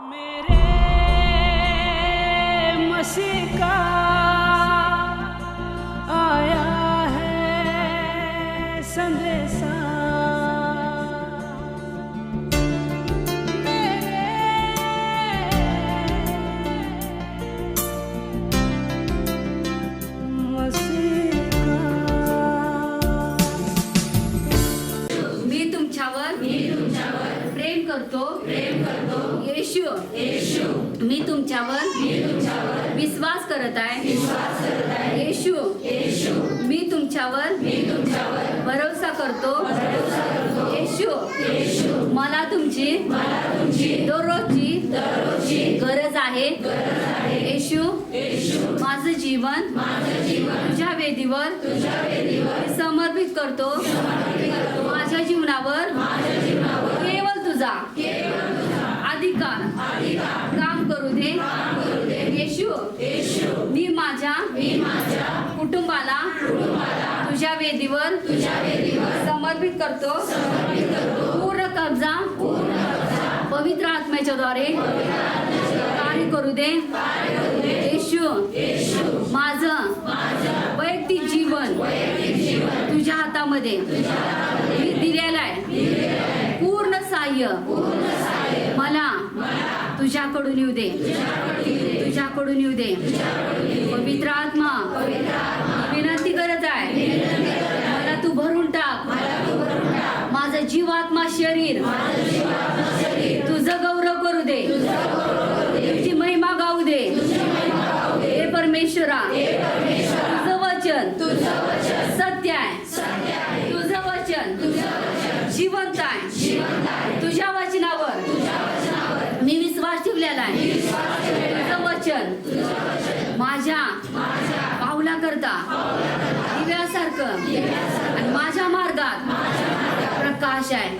मेरे मी तुमच्यावर विश्वास करत आहे. येशू मी तुमच्यावर भरोसा करतो. येशू मला तुमची दररोजची गरज आहे. येशू माझं जीवन तुझ्या वेदीवर तुझ्या वेदीवर समर्पित करतो. माझ्या जीवनावर दे येशू. मी माझ्या मी माझ्या कुटुंबाला तुझ्या वेदीवर तुझ्या वेदीवर समर्पित करतो. पूर्ण कब्जा पवित्र आत्म्याच्या द्वारे कार्य करू दे. येशू माझं वैयक्तिक जीवन वैयक्तिक जीवन तुझ्या हातामध्ये मी दिलेलं आहे. पूर्ण सहाय्य मला तुझ्याकडून येऊ दे. तुझ्याकडून येऊ दे. पवित्र आत्मा. विनंती करत आहे. मला तू भरून टाक. माझं जीवात्मा शरीर. तुझं गौरव करू दे. तुझी महिमा गाऊ दे. हे परमेश्वरा. तुझं वचन. दिव्यासारखं आणि माझ्या मार्गात प्रकाश आहे.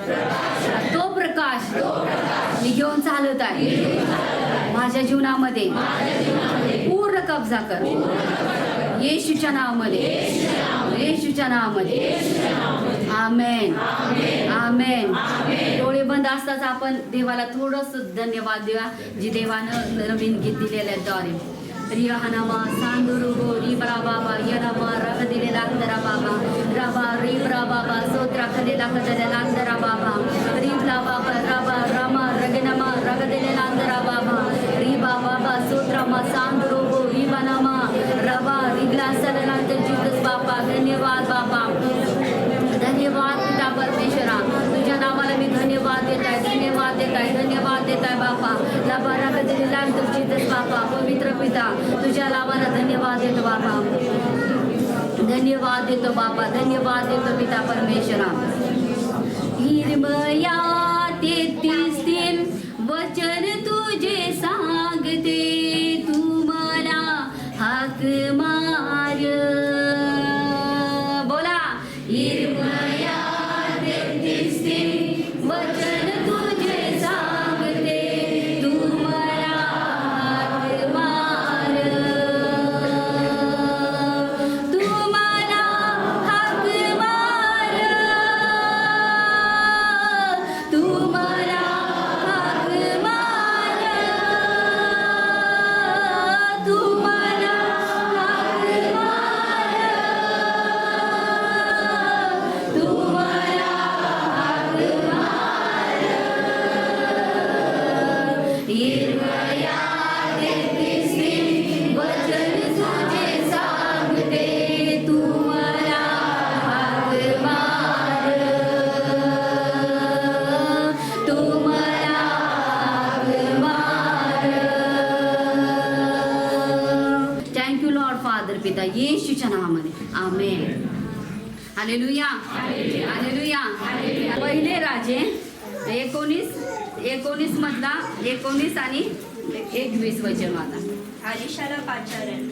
तो प्रकाश मी घेऊन चालत आहे. माझ्या जीवनामध्ये पूर्ण कब्जा कर. येशूच्या नावामध्ये. येशूच्या नावामध्ये. आमेन. आमेन. डोळे बंद असताच आपण देवाला थोडस धन्यवाद देवा जी देवानं नवीन गीत दिलेल्या द्वारे रिया सांदुरु गो रिबरा बाबा यनामा रग दिले लागदरा बाबा रबा रिबरा बाबा सोत्रा खदे लागदले लागदरा बाबा रिबला बाबा रबा रमा रगनमा रग दिले लागदरा बाबा रिबा बाबा सोत्रा सांदुरु गो रिबनामा रबा रिगला सदनांत जीवस बापा धन्यवाद बापा धन्यवाद पिता परमेश्वरा तुझ्या नावाला मी धन्यवाद देत आहे धन्यवाद देत आहे धन्यवाद देत आहे बापा दिले दिलेला तुझीच बापा पवित्र पिता तुझ्या नावाला धन्यवाद देतो बापा धन्यवाद देतो बापा धन्यवाद देतो पिता परमेश्वरा. हिरमया हालेलुया हालेलुया पहिले राजे एकोणीस एकोणीस मधला एकोणीस आणि एकवीस वचन माझा आलिशाला पाचारण.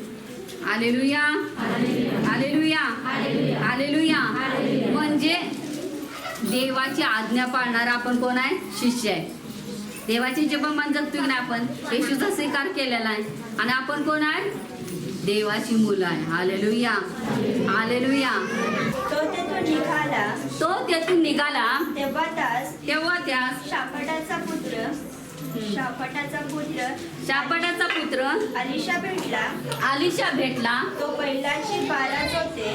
हालेलुया हालेलुया हालेलुया म्हणजे देवाची आज्ञा पाळणारा आपण कोण आहे? शिष्य आहे. देवाची जे पण मान जगतो की नाही आपण? येशूचा स्वीकार केलेला आहे. आणि आपण कोण आहे? देवाची मुलं आहे. हालेलुया हालेलुया तो तेथून निघाला. तो त्यातून निघाला. तेव्हा त्यास तेव्हा त्यास शापटाचा पुत्र शाफटाचा पुत्र शापटाचा पुत्र. अलिशा भेटला. आलिशा भेटला. तो बैलाची बारा जोते.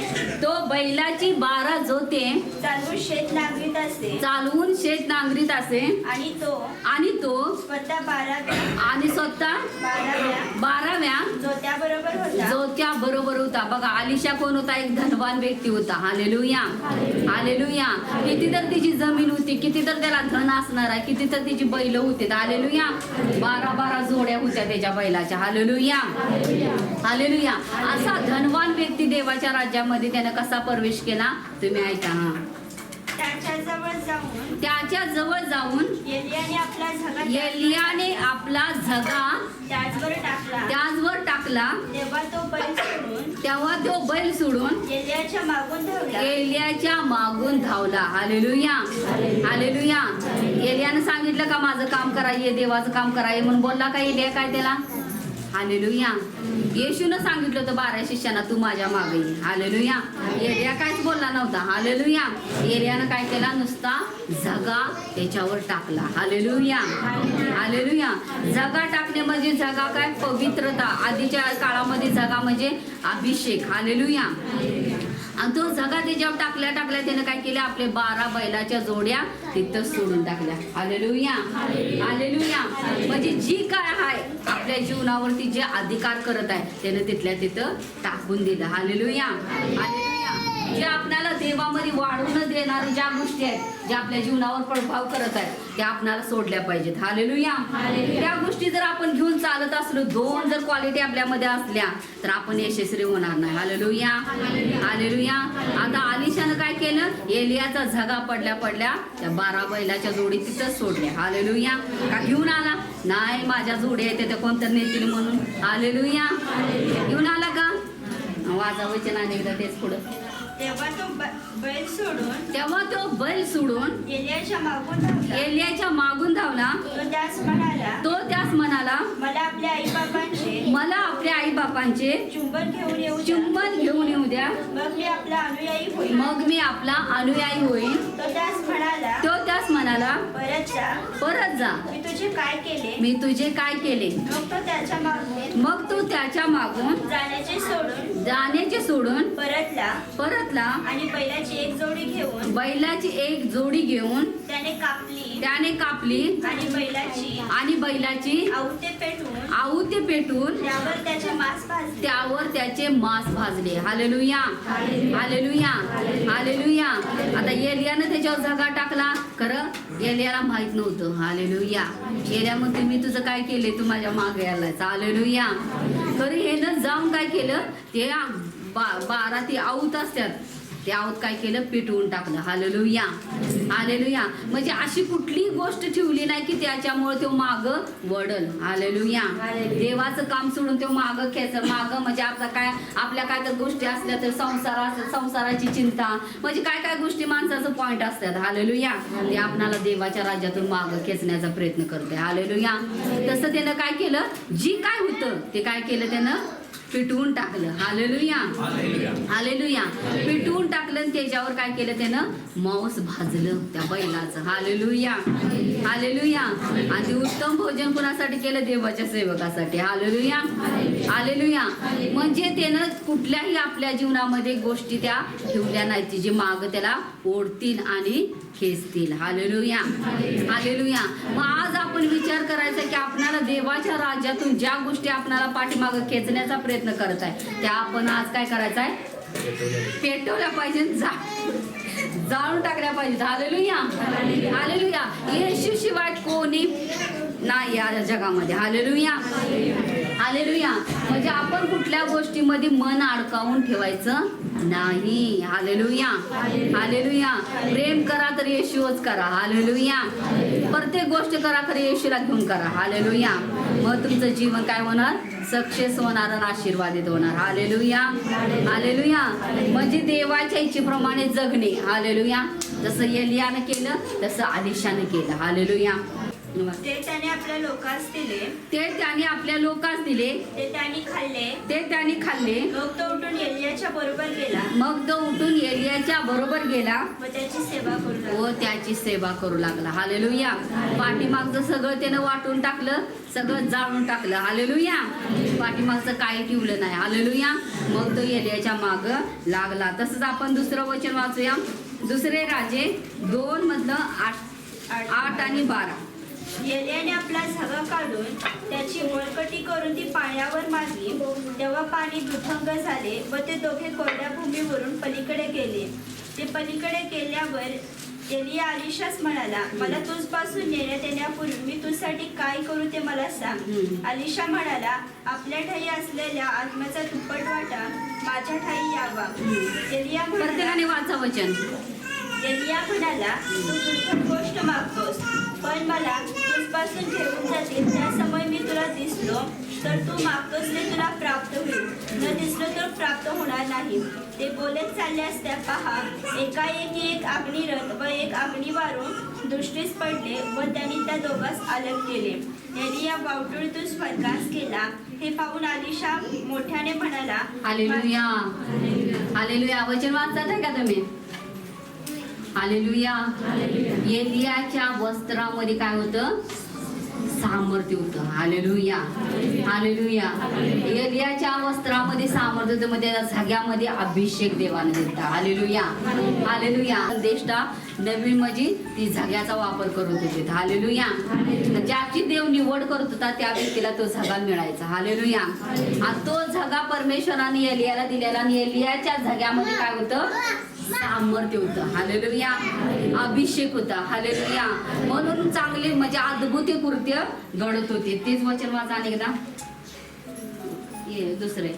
तो बैलाची बारा जोते. चालवून शेत नांगरीत असे. चालवून शेत नांगरीत असे. आणि तो आणि तो स्वतः बाराव्या आणि स्वतः बाराव्या बाराव्या जोत्या बरोबर होता. जोत्या बरोबर होता. बघा आलिशा कोण होता? एक धनवान व्यक्ती होता. हालेलुया. हालेलुया. किती तर तिची जमीन होती किती तर त्याला धन असणार आहे किती तर तिची बैल होती. हालेलुया. बारा बारा जोड्या होत्या त्याच्या बैलाच्या. हालेलुया हालेलुया असा धनवान व्यक्ती देवाच्या राज्यामध्ये त्यानं कसा प्रवेश केला? तुम्ही ऐका हा त्याच्याजवळ जाऊन एलियाने आपला झगा त्याचवर टाकला. तेव्हा तो बैल सोडून एलियाच्या मागून धावला. हालेलुया हालेलुया एलियानं सांगितलं का माझं काम कराये देवाचं काम कराये. म्हणून बोलला का एलिया काय त्याला? हालेलुया. येशून सांगितलं होतं बारा शिष्यांना तू माझ्या मागे ये. हालेलुया. एरिया काहीच बोलला नव्हता. हालेलुया. एरियानं काय केला? नुसता जगा त्याच्यावर टाकला. हालेलुया. हालेलुया. जगा टाकणे म्हणजे जगा काय? पवित्रता. आधीच्या काळामध्ये जगा म्हणजे अभिषेक. हालेलुया. आणि तो जगा त्याच्यावर टाकल्या टाकल्या त्याने काय केलं? आपले बारा बैलाच्या जोड्या तिथं सोडून टाकल्या. हालेलुया. हालेलुया. म्हणजे जी काय आहे आपल्या जीवनावरती जे अधिकार करत आहे त्याने तिथल्या तिथं टाकून दिलं. हालेलुया हालेलुया जे आपल्याला देवामध्ये वाढवून देणाऱ्या ज्या गोष्टी आहेत ज्या आपल्या जीवनावर प्रभाव करत आहेत त्या आपल्याला सोडल्या पाहिजेत. हालेलुया त्या गोष्टी जर आपण घेऊन चालत असलो दोन जर क्वालिटी आपल्यामध्ये असल्या तर आपण यशस्वी होणार नाही. हालेलुया हालेलुया आता आलिशानं काय केलं? एलियाचा झगा पडल्या पडल्या त्या बारा बैलाच्या जोडी तिथंच सोडल्या. हालेलुया का घेऊन आला? नाही माझ्या जोडी आहे त्या कोणतं नेतील म्हणून. हालेलुया घेऊन आला का? वाजा वचन आणि एकदा तेच पुढं. तेव्हा तो ब- बैल सोडून तेव्हा तो बैल सोडून एलियाच्या मागून धावला. एलियाच्या मागून धावला. तो त्यास म्हणाला तो त्यास म्हणाला मला आपल्या आई बाबांचे मला आपल्या आई बापांचे चुंबन घेऊन येऊ द्या. चुंबन घेऊन येऊ द्या. मग मी आपला अनुयायी होईल मग मी आपला अनुयायी होईल तो त्यास म्हणाला तो त्यास म्हणाला परत जा. परत जा. मी तुझे काय केले? मी तुझे काय केले? मग तो त्याच्या मागून मग तो त्याच्या मागून जाण्याचे सोडून जाण्याचे सोडून परतला. परतला. आणि बैलाची एक जोडी घेऊन बैलाची एक जोडी घेऊन त्याने कापली. त्याने कापली आणि बैलाची आणि बैलाची आवते पेटवून आहुती पेटून? त्यावर त्याचे मांस भाजले. त्यावर त्याचे मांस भाजले. हालेलुया. हालेलुया. हालेलुया. आता एलियानं त्याच्यावर झगा टाकला. खरं एलियाला माहीत नव्हतं. हालेलुया. एलिया मग तुम्ही तुझं काय केले तू माझ्या मागे आलाय हालेलुया. खरं हेनं जाऊन काय केलं? ते बारा ती आऊत असतात. ते आहोत काय केलं? पेटवून टाकलं. हालेलुया. हालेलुया. म्हणजे अशी कुठली गोष्ट ठेवली नाही की त्याच्यामुळे तो माग वडल. हालेलुया. देवाचं काम सोडून तो माग खेच माग म्हणजे आपला काय आपल्या काय तर गोष्टी असल्या तर संसारा संसाराची चिंता. म्हणजे काय काय गोष्टी माणसाचं पॉइंट असतात. हालेलुया. ते आपणाला देवाच्या राज्यातून माग खेचण्याचा प्रयत्न करते. हालेलुया. तसं त्यानं काय केलं? जी काय होतं ते काय केलं त्यानं? पिटवून टाकलं. हालेलुया. हालेलुया. पिटवून टाकलं त्याच्यावर काय केलं त्यानं? मांस भाजलं त्या बैलाचं. हालेलुया. हालेलुया. आणि ते उत्तम भोजन कोणासाठी केलं? देवाच्या सेवकासाठी. हालेलुया. हालेलुया. म्हणजे त्यानं कुठल्याही आपल्या जीवनामध्ये गोष्टी त्या ठेवल्या नाहीत. जे माग त्याला ओढतील आणि खेचतील हालेलुया. हालेलुया. मग आज आपण विचार करायचा की आपणाला देवाच्या राज्यातून ज्या गोष्टी आपणाला पाठीमाग खेचण्याचा प्रयत्न करत आहे त्या आपण आज काय करायचा आहे? पेटवल्या पाहिजे जा जाळून टाकल्या पाहिजे हालेलुया. हालेलुया. येशू शिवाय कोणी नाही या जगामध्ये. हालेलुया. हालेलुया. म्हणजे आपण कुठल्या गोष्टीमध्ये मन अडकावून ठेवायचं? नाही. हालेलुया. हालेलुया. प्रेम करा तर येशूच करा. हालेलुया. प्रत्येक गोष्ट करा तर येशूला घेऊन करा. हालेलुया. मग तुमचं जीवन काय होणार? सक्सेस होणार आणि आशीर्वादित होणार. हालेलुया. हालेलुया. म्हणजे देवाच्या इच्छेप्रमाणे जगणे. हालेलुया. जसं एलियानं केलं तसं आलिशानं केलं. हालेलुया. ते त्याने आपल्या लोकांस दिले. ते त्याने आपल्या लोकांस दिले. ते त्यांनी खाल्ले. ते त्याने खाल्ले. मग तो उठून एलियाच्या बरोबर गेला. मग तो उठून एलियाच्या बरोबर गेला. व त्याची सेवा करू लागला. व त्याची सेवा करू लागला. हालेलुया. पाठीमागचं सगळं त्यानं वाटून टाकलं. सगळं जाळून टाकलं. हालेलुया. पाठीमागचं काही ठेवलं नाही. हालेलुया. मग तो एलियाच्या माग लागला. तसंच आपण दुसरं वचन वाचूया. दुसरे राजे दोन मधलं आठ आठ आणि बारा. येल्याने आपला झगा काढून त्याची वळकटी करून ती पाण्यावर मारली. तेव्हा पाणी दुथंग झाले व ते दोघे कोरड्या भूमीवरून पलीकडे गेले. ते पलीकडे गेल्यावर एलिया आलिशास म्हणाला मला तुझपासून नेण्यात येण्यापूर्वी मी तुझसाठी काय करू ते मला सांग. आलिशा म्हणाला आपल्या ठाई असलेल्या आत्म्याचा दुप्पट वाटा माझ्या ठाई यावा. एलिया म्हणाला प्रत्येकाने वाचा वचन. एलिया म्हणाला तू दुर्घट गोष्ट मागतोस पण मला तुझपासून ठेवून जातील त्या समय मी तुला दिसलो तर तू मागतोस ते तुला प्राप्त होईल. न दिसलो तर प्राप्त होणार नाही. ते बोलत चालले असत्या पहा एकाएकी एक अग्निरथ व एक अग्निवारून दृष्टीस पडले व त्यांनी त्या दोघांस अलग केले. एलिया वावटुळीतून स्वर्गास गेला हे पाहून आलिशा मोठ्याने म्हणाला हालेलुया. हालेलुया. वचन वाचतात आहे का तुम्ही? हालेलुया. एलियाच्या वस्त्रामध्ये काय होतं? सामर्थ्य होतं. हालेलुया हालेलुया एलियाच्या वस्त्रामध्ये सामर्थ्य होतं म्हणजे त्या अभिषेक देवाने दिलता. हालेलुया हालेलुया देष्टा नवीन म्हणजे ती झग्याचा वापर करत होते. हालेलुया ज्याची देव निवड करत होता त्या व्यक्तीला तो झगा मिळायचा. हालेलुया आणि तो झगा परमेश्वराने एलियाला दिलेला आणि एलियाच्या झग्यामध्ये काय होतं? सामर्थ्य होतं. हालेलुया अभिषेक होता. हालेलुया म्हणून चांगले म्हणजे अद्भुत कृत्य घडत होते. तेच वचन वाचा अनेकदा ये दुसरे.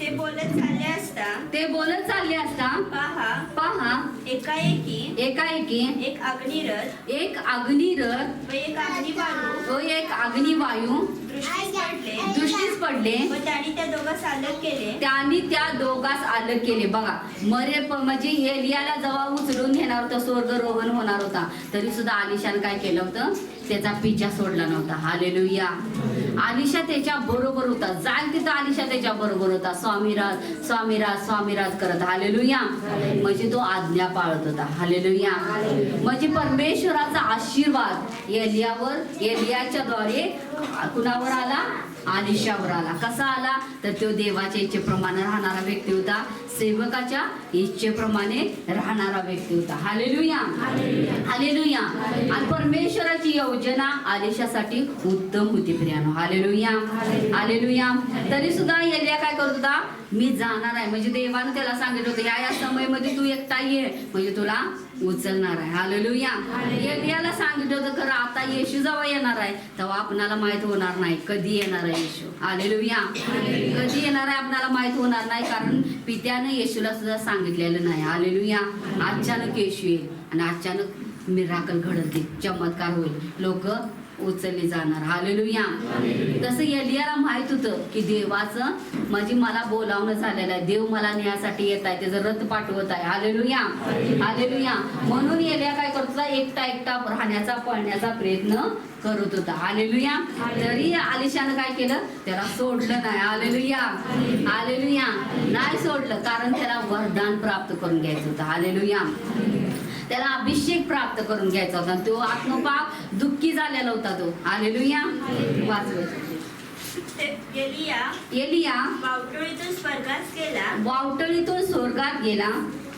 ते बोलत चालले असता ते बोलत चालले असता पहा पहा. एकाएकी एकाएकी. एक अग्निरथ एक अग्निरथ. व एक अग्निवायू. व एक अग्निवायू. दृष्टीस पडले दृष्टीस पडले. व त्यांनी त्या दोघांस अलग केले. त्यांनी त्या दोघांस अलग केले. बघा मरे प- म्हणजे एलियाला जेव्हा उचलून घेणार होता स्वर्गरोहण होणार होता तरी सुद्धा आलिशान काय केलं होतं? त्याचा पिच्छा सोडला नव्हता. हालेलुया. आलिशा त्याच्या बरोबर होता. जाल तिथं आलिशा त्याच्या बरोबर होता. स्वामीराज स्वामीराज स्वामीराज करत. हालेलुया. म्हणजे तो आज्ञा पाळत होता. हालेलुया. म्हणजे परमेश्वराचा आशीर्वाद एलियावर एलियाच्या द्वारे कुणावर आला? आलिशावर आला कसा आला? तर तो देवाच्या इच्छेप्रमाणे राहणारा व्यक्ती होता. सेवकाच्या इच्छेप्रमाणे राहणारा व्यक्ती होता. हालेलुया. हालेलुया. आणि परमेश्वराची योजना आलिशासाठी उत्तम होती प्रियानो. हालेलुया. हालेलुया. तरी सुद्धा एलिया काय करत होता? मी जाणार आहे. म्हणजे देवानं त्याला सांगितलं होतं या या समयमध्ये तू एकटा ये. म्हणजे तुला उचलणार आहे. हालेलुया एलियाला सांगितलं होतं खरं आता येशू जेव्हा येणार आहे. तेव्हा आपणाला माहीत होणार नाही कधी येणार आहे येशू. हालेलुया कधी येणार आहे आपणाला माहीत होणार नाही कारण पित्यानं येशूला सुद्धा सांगितलेलं नाही. हालेलुया अचानक येशू येईल आणि अचानक मिराकल घडत चमत्कार होईल. लोक उचलले जाणार. हालेलुया तसं एलियाला माहीत होतं की देवाचं म्हणजे मला बोलावणं झालेलं आहे. देव मला नेण्यासाठी येत आहे. त्याचं रथ पाठवत आहे. हालेलुया हालेलुया म्हणून एलिया काय करत होता? एकटा एकटा राहण्याचा पळण्याचा प्रयत्न करत होता. हालेलुया तरी आलिशानं काय केलं? त्याला सोडलं नाही. हालेलुया हालेलुया नाही सोडलं कारण त्याला वरदान प्राप्त करून घ्यायचं होतं. हालेलुया त्याला अभिषेक प्राप्त करून घ्यायचा होता. तो आत्मपाप दुःखी झालेला होता तो. हालेलुया. एलिया. वावटुळीतून स्वर्गास गेला. वावटळीतून स्वर्गात गेला.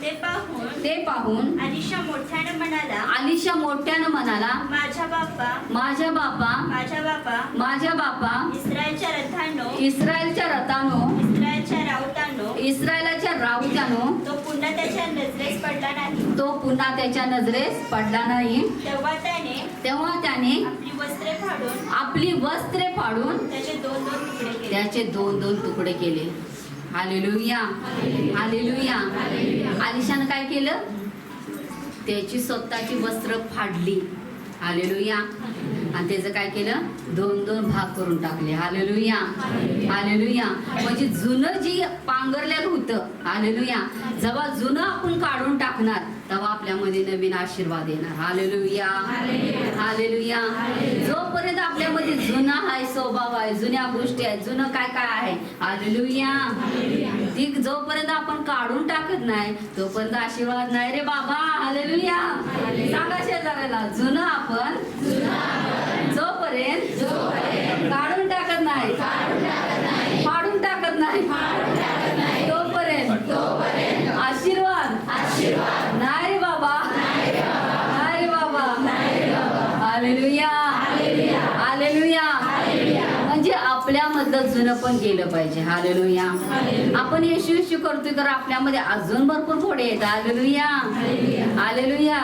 ते पाहून ते पाहून अलिशा मोठ्याने म्हणाला आलिशा मोठ्यानं म्हणाला माझ्या बाप्पा माझ्या बापा माझ्या बापा माझ्या बापा इस्रायलच्या रथांनो इस्रायलच्या रथानो इस्रायलच्या राऊतानो तो पुन्हा त्याच्या नजरेस पडला नाही. तो पुन्हा त्याच्या नजरेस पडला नाही. तेव्हा त्याने तेव्हा त्याने आपली वस्त्रे फाडून आपली वस्त्रे फाडून त्याचे दोन दोन तुकडे केले. त्याचे दोन दोन तुकडे केले. हालेलुया. हालेलुया. आलिशानं काय केलं? त्याची स्वतःची वस्त्र फाडली. हालेलुया. आणि त्याचं काय केलं? दोन दोन भाग करून टाकले. हालेलुया. हालेलुया. म्हणजे जुनं जी पांघरलेलं होतं. हालेलुया. जेव्हा जुनं आपण काढून टाकणार तेव्हा आपल्यामध्ये नवीन आशीर्वाद येणार. हालेलुया हालेलुया जोपर्यंत आपल्यामध्ये जुना आहे स्वभाव आहे जुन्या गोष्टी आहेत जुनं काय काय आहे हालेलुया ती जोपर्यंत आपण काढून टाकत नाही तोपर्यंत आशीर्वाद नाही रे बाबा. हालेलुया जुनं आपण आपल्यामधलं जुनं पण गेलं पाहिजे. हालेलुया आपण येशू येशू करतोय तर आपल्यामध्ये अजून भरपूर घोडे आहेत हालेलुया हालेलुया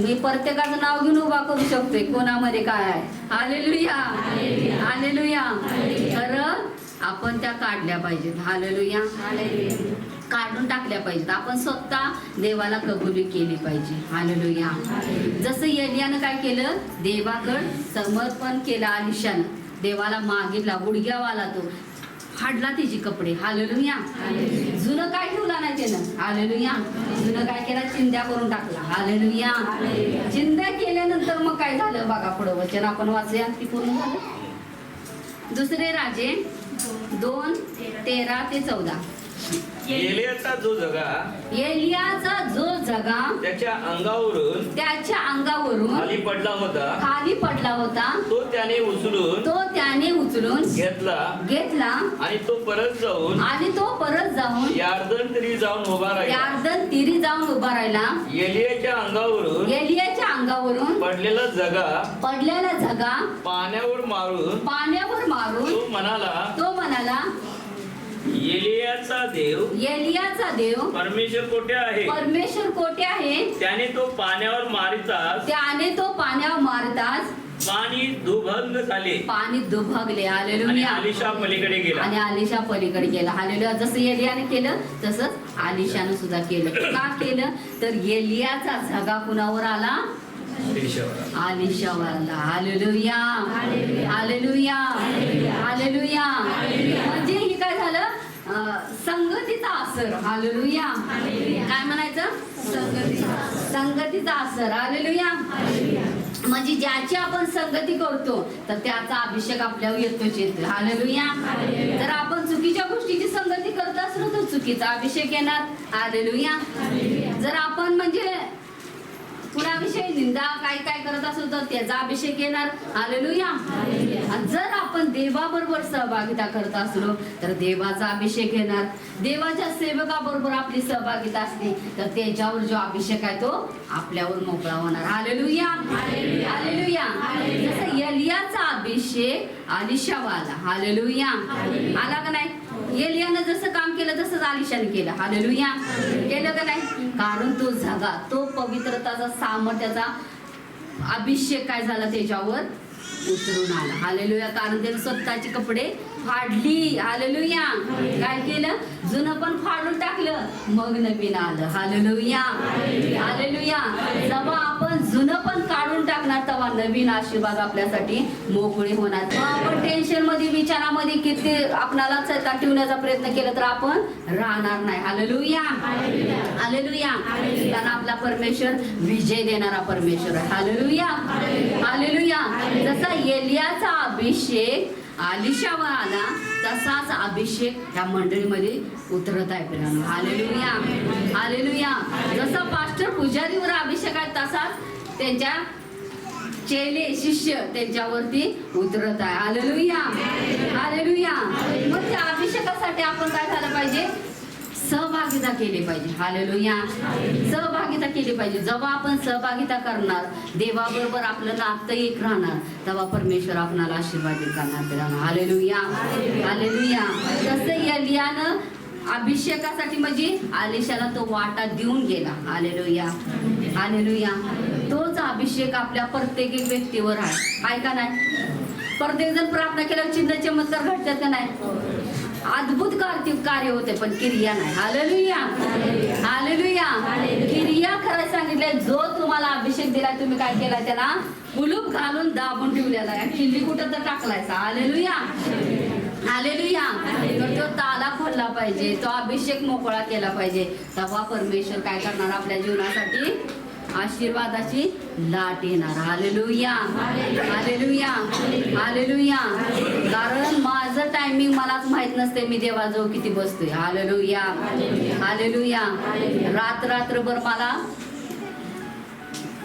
मी प्रत्येकाचं नाव घेऊन उभा करू शकतोय. कोणामध्ये काय आहे? हालेलुया हालेलुया खरं आपण त्या काढल्या पाहिजेत. हालेलुया काढून टाकल्या पाहिजेत. आपण स्वतः देवाला कबुली केली पाहिजे. हालेलुया जसं एलियानं काय केलं? देवाकड समर्पण केलं आलिशानं. देवाला मागितला गुडघ्यावाला तो. फाडला तिची कपडे. हालेलुया जुनं काय ठेवला नाही त्यानं? हालेलुया जुनं काय केलं? चिंध्या करून टाकला. हालेलुया चिंध्या केल्यानंतर मग काय झालं? बघा पुढं वचन आपण वाचूया. ती पूर्ण झालं. दुसरे राजे दोन तेरा ते चौदा. एलियाचा जो जगा एलियाचा जो जगा त्याच्या अंगावरून त्याच्या अंगावरून खाली पडला होता. खाली पडला होता. तो त्याने उचलून तो त्याने उचलून घेतला. घेतला. आणि तो परत जाऊन आणि तो परत जाऊन यार्दन तरी जाऊन उभा राहिला. यार्दन तिरी जाऊन उभा राहिला. एलियाच्या अंगावरून एलियाच्या अंगावरून पडलेला जगा पडलेला झगा पाण्यावर मारून पाण्यावर मारून तो म्हणाला तो म्हणाला एलियाचा देव एलियाचा देव परमेश्वर कोठे आहे? परमेश्वर कोठे आहे? त्याने तो पाण्यावर मारिताच त्याने तो पाण्यावर मारताच पाणी दुभंग झाले. पाणी दुभगले आणि हालेलुया आलिशा पलीकडे गेला. आणि आलिशा पलीकडे गेला. हालेलुया जसं एलियाने केलं तसंच आलिशानं सुद्धा केलं. का केलं? तर एलियाचा झगा कुणावर आला? एलिशावर. आलिशावर आला. हालेलुया हालेलुया हालेलुया संगतीचा असर हालेलुया काय म्हणायचं? संगतीचा असर हालेलुया म्हणजे ज्याची आपण संगती करतो तर त्याचा अभिषेक आपल्यावर येतोच येतो हालेलुया जर आपण चुकीच्या गोष्टीची संगती करत असलो तर चुकीचा अभिषेक येणार. हालेलुया जर आपण म्हणजे कुणाविषयी निंदा काय काय करत असो तर त्याचा अभिषेक येणार. हालेलुया आणि जर आपण देवाबरोबर सहभागिता करत असलो तर देवाचा अभिषेक येणार. देवाच्या सेवकाबरोबर आपली सहभागिता असली तर त्याच्यावर जो अभिषेक आहे तो आपल्यावर मोकळा होणार. हालेलुया हालेलुया जसं एलियाचा अभिषेक आलिशावर आला हालेलुया आला का नाही? एलियानं जसं काम केलं तसंच आलिशाने केलं. हालेलुया केलं का नाही? कारण तो झगा तो पवित्रताचा सामर्थ्याचा अभिषेक काय झाला त्याच्यावर? उतरून आला. हालेलुया कारण त्याने स्वतःचे कपडे फाडली. हालेलुया. काय केलं? जुनं पण फाडून टाकलं. मग नवीन आलं. हालेलुया. हालेलुया. जेव्हा आपण जुनं पण काढून टाकणार तेव्हा नवीन आशीर्वाद आपल्यासाठी मोकळे होणार. तेव्हा आपण टेन्शनमध्ये विचारामध्ये किती आपणाला सत्ता ठेवण्याचा प्रयत्न केला तर आपण राहणार नाही. हालेलुया. हालेलुया. कारण आपला परमेश्वर विजय देणारा परमेश्वर आहे. हालेलुया. हालेलुया. जसा एलियाचा अभिषेक आलिशावर आला तसाच अभिषेक या मंडळीमध्ये उतरत आहे पिलांनो हालेलुया. हालेलुया. जसं पास्टर पुजारीवर अभिषेक आहे तसाच त्यांच्या चेले शिष्य त्यांच्यावरती उतरत आहे. आलेलुया आलेलुया मग त्या अभिषेकासाठी आपण काय झालं पाहिजे? सहभागिता केली पाहिजे. हालेलुया सहभागिता केली पाहिजे. जेव्हा आपण सहभागिता करणार देवाबरोबर आपलं नातं एक राहणार तेव्हा परमेश्वर आपणाला आशीर्वादित करणार पिलांनो. हालेलुया हालेलुया तसं एलियानं अभिषेकासाठी म्हणजे आलिशाला तो वाटा देऊन गेला. हालेलुया हालेलुया तोच अभिषेक आपल्या प्रत्येक व्यक्तीवर आहे. आहे का नाही? प्रत्येक जण प्रार्थना केल्यावर चिन्ह चमत्कार घडतात का नाही? अद्भुत कार्य कार्य होते पण क्रिया नाही. हालेलुया. हालेलुया. क्रिया खरं सांगितलंय जो तुम्हाला अभिषेक दिलाय तुम्ही काय केलाय त्याला? कुलूप घालून दाबून ठेवलेला आहे. किल्ली कुठं तर टाकलायचा. हालेलुया. हालेलुया. तर तो ताला खोलला पाहिजे तो अभिषेक मोकळा केला पाहिजे. तेव्हा परमेश्वर काय करणार आपल्या जीवनासाठी? आशीर्वादाची लाट येणार. हालेलुया हालेलुया हालेलुया कारण माझं टायमिंग मलाच माहीत नसते मी देवाजवळ किती बसतोय. हालेलुया हालेलुया रात्र रात्रभर मला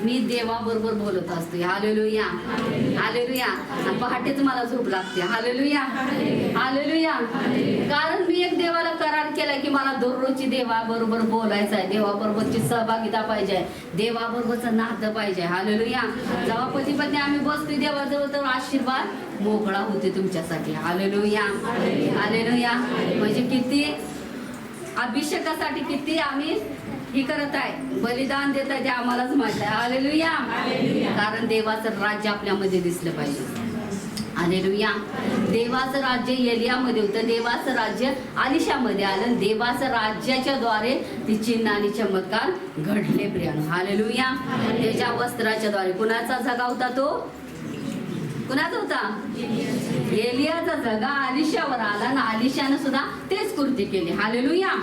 मी देवाबरोबर बोलत असते. हालेलुया. हालेलुया. आणि पहाटेच मला झोप लागते. हालेलुया. हालेलुया. कारण मी एक देवाला करार केला की मला दररोजची देवाबरोबर बोलायचं आहे देवाबरोबरची सहभागिता पाहिजे. देवाबरोबरचं नातं पाहिजे. हालेलुया. जेव्हा पती पत्नी आम्ही बसतोय देवाजवळ तर आशीर्वाद मोकळा होते तुमच्यासाठी. हालेलुया. हालेलुया. म्हणजे किती अभिषेकासाठी किती आम्ही हे करत आहे. बलिदान देत आहे ते आम्हालाच माहीत आहे. हालेलुया कारण देवाचं राज्य आपल्यामध्ये दिसलं पाहिजे. हालेलुया देवाचं राज्य एलियामध्ये होतं. देवाचं राज्य आलिशामध्ये आलं. देवाचं राज्याच्या द्वारे ती चिन्ह आणि चमत्कार घडले प्रियानो. हालेलुया त्याच्या वस्त्राच्या द्वारे कुणाचा जगा होता तो? कुणाचा होता? एलियाचा जगा आलिशावर आला आणि आलिशानं सुद्धा तेच कृती केली. हालेलुया